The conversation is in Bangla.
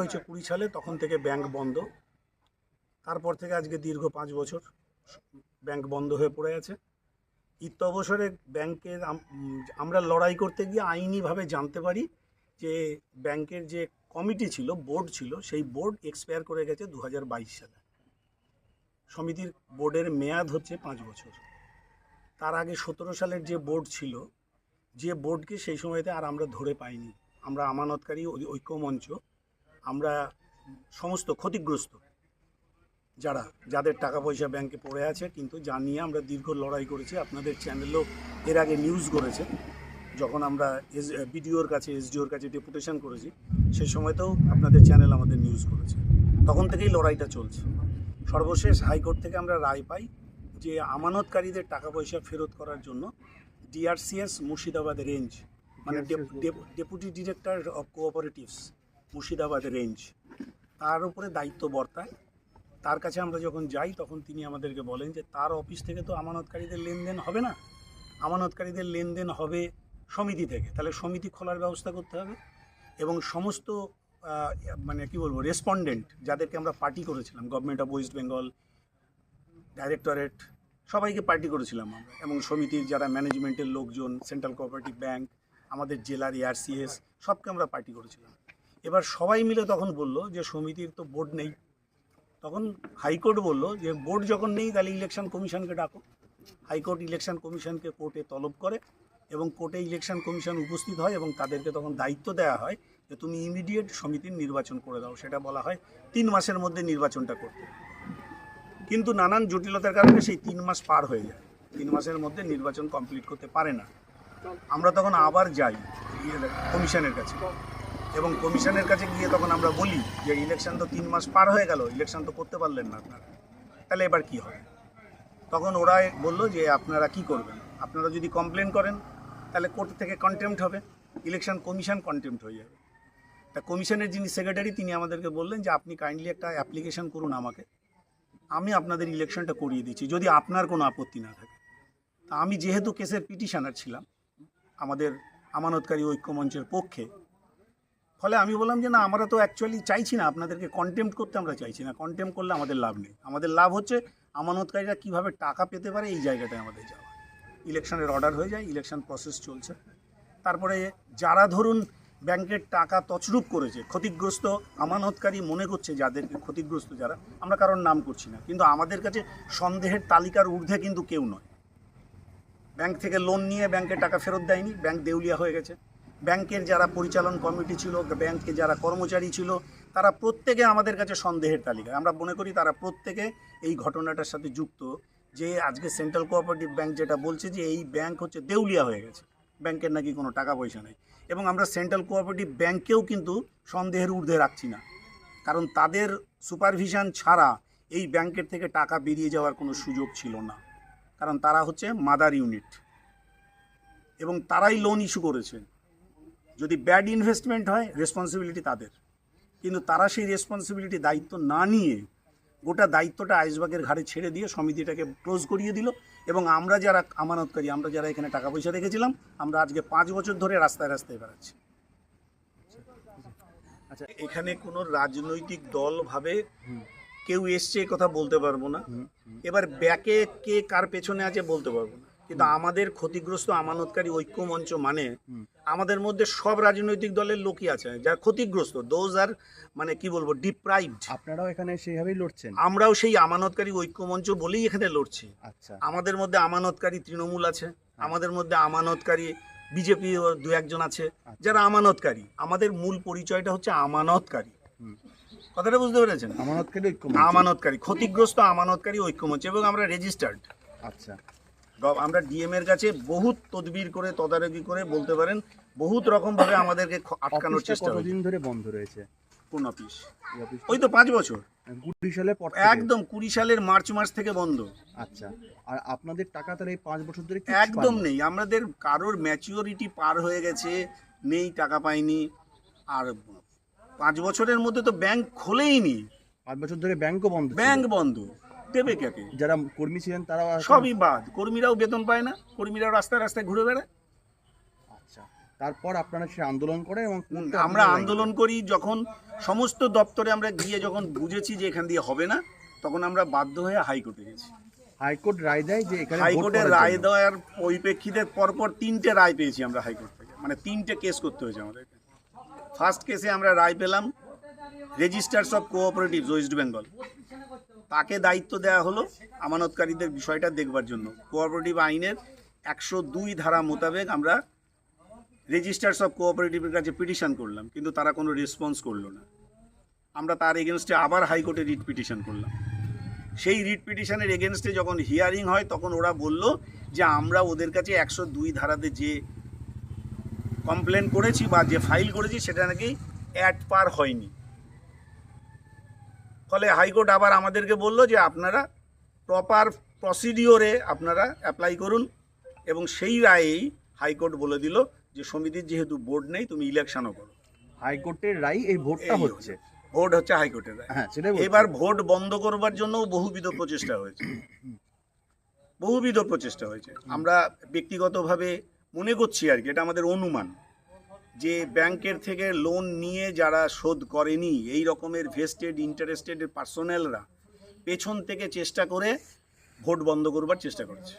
হয়েছে কুড়ি সালে তখন থেকে ব্যাংক বন্ধ। তারপর থেকে আজকে দীর্ঘ পাঁচ বছর ব্যাংক বন্ধ হয়ে পড়ে আছে। ইত্য অবসরে ব্যাংকের আমরা লড়াই করতে গিয়ে আইনিভাবে জানতে পারি যে ব্যাংকের যে কমিটি ছিল বোর্ড ছিল সেই বোর্ড এক্সপায়ার করে গেছে দু হাজার বাইশ সালে। সমিতির বোর্ডের মেয়াদ হচ্ছে পাঁচ বছর। তার আগে সতেরো সালের যে বোর্ড ছিল যে বোর্ডকে সেই সময়তে আর আমরা ধরে পাইনি। আমরা আমানতকারী ঐ- ঐক্যমঞ্চ আমরা সমস্ত ক্ষতিগ্রস্ত যারা যাদের টাকা পয়সা ব্যাংকে পড়ে আছে কিন্তু যা নিয়ে আমরা দীর্ঘ লড়াই করেছি আপনাদের চ্যানেলও এর আগে নিউজ করেছে যখন আমরা এস বিডিওর কাছে এসডিওর কাছে ডেপুটেশন করেছি সেই সময়তেও আপনাদের চ্যানেল আমাদের নিউজ করেছে। তখন থেকেই লড়াইটা চলছে। সর্বশেষ হাইকোর্ট থেকে আমরা রায় পাই যে আমানতকারীদের টাকা পয়সা ফেরত করার জন্য ডিআরসিএস মুর্শিদাবাদ রেঞ্জ মানে deputy director of cooperatives Murshidabad range তার উপরে দায়িত্ব বর্তায়। তার কাছে আমরা যখন যাই, তখন তিনি আমাদেরকে বলেন যে, তার অফিস থেকে তো আমানতকারীদের লেনদেন হবে না। আমানতকারীদের লেনদেন হবে সমিতি থেকে। তাহলে সমিতি খোলার ব্যবস্থা করতে হবে। এবং সমস্ত মানে কি বলব রেসপন্ডেন্ট যাদেরকে আমরা পার্টি করেছিলাম government of West Bengal directorate সবাইকে পার্টি করেছিলাম আমরা। এবং সমিতির যারা ম্যানেজমেন্টের লোকজন সেন্ট্রাল কোঅপারেটিভ ব্যাংক আমাদের জেলার এআরসিএস সবকে আমরা পার্টি করেছিলাম। এবার সবাই মিলে তখন বলল যে সমিতির তো বোর্ড নেই। তখন হাইকোর্ট বলল যে বোর্ড যখন নেই তাহলে ইলেকশন কমিশনকে ডাকো। হাইকোর্ট ইলেকশন কমিশনকে কোর্টে তলব করে এবং কোর্টে ইলেকশন কমিশন উপস্থিত হয় এবং তাদেরকে তখন দায়িত্ব দেওয়া হয় যে তুমি ইমিডিয়েট সমিতির নির্বাচন করে দাও। সেটা বলা হয় তিন মাসের মধ্যে নির্বাচনটা করতে। কিন্তু নানান জটিলতার কারণে সেই তিন মাস পার হয়ে যায়। তিন মাসের মধ্যে নির্বাচন কমপ্লিট করতে পারে না। আমরা তখন আবার যাই কমিশনের কাছে। এবং কমিশনের কাছে গিয়ে তখন আমরা বলি যে ইলেকশন তো তিন মাস পার হয়ে গেল, ইলেকশন তো করতে পারলেন না আপনারা। তাহলে এবার কি হবে? তখন ওরা বলল যে আপনারা কি করবেন? আপনারা যদি কমপ্লেন করেন, তাহলে কোর্ট থেকে কন্টেম্পট হবে। ইলেকশন কমিশন কন্টেম্পট হয়ে যাবে। তা কমিশনের যিনি সেক্রেটারি তিনি আমাদেরকে বললেন যে আপনি কাইন্ডলি একটা অ্যাপ্লিকেশন করুন আমাকে। আমি আপনাদের ইলেকশনটা করিয়ে দিচ্ছি, যদি আপনার কোনো আপত্তি না থাকে। তা আমি যেহেতু কেসের পিটিশনার ছিলাম, আমাদের আমানতকারী ঐক্যমঞ্চের পক্ষে ফলে আমি বললাম যে, না, আমরা তো অ্যাকচুয়ালি চাইছি না আপনাদেরকে কন্টেম্প করতে, আমরা চাইছি না। কন্টেম্প করলে আমাদের লাভ নেই। আমাদের লাভ হচ্ছে আমানতকারীরা কীভাবে টাকা পেতে পারে এই জায়গাটায় আমাদের যাওয়া। ইলেকশনের অর্ডার হয়ে যায় ইলেকশন প্রসেস চলছে। তারপরে যারা ধরুন ব্যাংকের টাকা তছরূপ করেছে, ক্ষতিগ্রস্ত, আমানতকারী মনে করছে যাদেরকে, ক্ষতিগ্রস্ত যারা, আমরা কারোর নাম করছি না। কিন্তু আমাদের কাছে সন্দেহের তালিকার ঊর্ধ্বে কিন্তু কেউ নয়। ব্যাংক থেকে লোন নিয়ে ব্যাংকে টাকা ফেরত দেয়নি, ব্যাংক দেউলিয়া হয়ে গেছে। ব্যাংকের যারা পরিচালন কমিটি ছিল ব্যাংকে যারা কর্মচারী ছিল, তারা প্রত্যেকে আমাদের কাছে সন্দেহের তালিকা আমরা মনে করি তারা প্রত্যেকে এই ঘটনাটার সাথে যুক্ত যে আজকে সেন্ট্রাল কোঅপারেটিভ ব্যাংক যেটা বলছে যে এই ব্যাংক হচ্ছে দেউলিয়া হয়ে গেছে। ব্যাংকের নাকি কোনো টাকা পয়সা নেই। এবং আমরা সেন্ট্রাল কোঅপারেটিভ ব্যাংকেও কিন্তু সন্দেহের ঊর্ধ্বে রাখছি না। কারণ তাদের সুপারভিশন ছাড়া এই ব্যাংকের থেকে টাকা বেরিয়ে যাওয়ার কোনো সুযোগ ছিল না। কারণ তারা হচ্ছে মাদার ইউনিট। এবং তারাই লোন ইস্যু করেছে। যদি ব্যাড ইনভেস্টমেন্ট হয় রেসপন্সিবিলিটি তাদের। কিন্তু তারা সেই রেসপন্সিবিলিটি দায়িত্ব না নিয়ে গোটা দায়িত্বটা আইসবাগের ঘাড়ে ছেড়ে দিয়ে সমিতিটাকে ক্লোজ করিয়ে দিল এবং আমরা যারা আমানতকারী আমরা যারা এখানে টাকা পয়সা রেখেছিলাম আমরা আজকে পাঁচ বছর ধরে রাস্তায় রাস্তায় বেড়াচ্ছি। আচ্ছা এখানে কোনো রাজনৈতিক দল ভাবে কেউ এসছে কথা বলতে পারব না। এবার ব্যাকে কে কার পেছনে আছে বলতে পারব না। কিন্তু আমাদের ক্ষতিগ্রস্ত আমানতকারী ঐক্য মঞ্চ মানে আমাদের মধ্যে সব রাজনৈতিক দলের লোকই আছে যারা ক্ষতিগ্রস্ত দোজ আর মানে কি বলব ডিপ্রাইভড আপনারাও এখানে সেইভাবেই লড়ছেন? আমরাও সেই আমানতকারী ঐক্যমঞ্চ বলেই এখানে লড়ছি। আচ্ছা। আমাদের মধ্যে আমানতকারী তৃণমূল আছে আমাদের মধ্যে আমানতকারী বিজেপি দু একজন আছে যারা আমানতকারী। আমাদের মূল পরিচয়টা হচ্ছে আমানতকারী। কথাটা বুঝতে পেরেছেন? আমানতকারী ঐক্য আমানতকারী ক্ষতিগ্রস্ত আমানতকারী ঐক্যমঞ্চ এবং আমরা রেজিস্টার্ড আচ্ছা। আমরা ডিএম এর কাছে বহুত তদবির করে তদারকি করে বলতে পারেন বহুত রকম ভাবে আমাদেরকে আটকানোর চেষ্টা কতদিন ধরে বন্ধ রয়েছে? কোন অফিস? ওই তো পাঁচ বছর। কুড়ি সালের পর একদম কুড়ি সালের মার্চ মাস থেকে বন্ধ। আচ্ছা আর আপনাদের টাকা তাহলে এই পাঁচ বছর ধরে একদম নেই। আমাদের কারোর ম্যাচিওরিটি পার হয়ে গেছে নেই টাকা পাইনি। আর পাঁচ বছরের মধ্যে তো ব্যাংক খোলেইনি। পাঁচ বছর ধরে ব্যাংকও বন্ধ। ব্যাংক বন্ধ। দেবে কাকে যারা কর্মী ছিলেন এখন- সবই বাদ। কর্মীরাও বেতন পায় না কর্মীরাও রাস্তায় রাস্তায় ঘুরে বেড়ায়। আচ্ছা তারপর আপনারা সে আন্দোলন করেন এবং আমরা আন্দোলন করি যখন সমস্ত দপ্তরে আমরা গিয়ে যখন বুঝেছি যে এখান দিয়ে হবে না তখন আমরা বাধ্য হয়ে হাইকোর্টে গেছি। হাইকোর্ট রায় দেয় যে এখানে হাইকোর্টের রায় দেওয়ার পরিপ্রেক্ষিতে পরপর তিনটে রায় পেয়েছি আমরা হাইকোর্ট। থেকে মানে তিনটে কেস করতে হয়েছে আমাদেরকে। ফার্স্ট কেসে আমরা রায় পেলাম registrars of cooperative West Bengal. তাকে দায়িত্ব দেওয়া হলো আমানতকারীদের বিষয়টা দেখবার জন্য। কোঅপারেটিভ আইনের একশো দুই ধারা মোতাবেক আমরা রেজিস্টার্স অফ কোঅপারেটিভের কাছে পিটিশন করলাম, কিন্তু তারা কোনো রেসপন্স করল না। আমরা তার এগেনস্টে আবার হাইকোর্টে রিট পিটিশন করলাম। সেই রিট পিটিশনের এগেনস্টে যখন হিয়ারিং হয়, তখন ওরা বলল যে আমরা ওদের কাছে একশো দুই ধারাতে যে কমপ্লেন করেছি বা যে ফাইল করেছি, সেটা নাকি অ্যাড পার হয়নি। ফলে হাইকোর্ট আবার আমাদেরকে বলল যে আপনারা প্রপার প্রসিডিওরে আপনারা অ্যাপ্লাই করুন এবং সেই রায়েই হাইকোর্ট বলে দিল যে সমিতির যেহেতু বোর্ড নেই তুমি ইলেকশনও করো। হাইকোর্টের রায় এই ভোটটা হচ্ছে? ভোট হচ্ছে হাইকোর্টের রায়। হ্যাঁ এবার ভোট বন্ধ করবার জন্য বহুবিধ প্রচেষ্টা হয়েছে। বহুবিধ প্রচেষ্টা হয়েছে। আমরা ব্যক্তিগতভাবে মনে করছি আর কি এটা আমাদের অনুমান। যে ব্যাংকের থেকে লোন নিয়ে যারা শোধ করেনি, এই রকমের ভেস্টেড ইন্টারেস্টেড পার্সোনালরা পেছন থেকে চেষ্টা করে ভোট বন্ধ করবার চেষ্টা করেছে।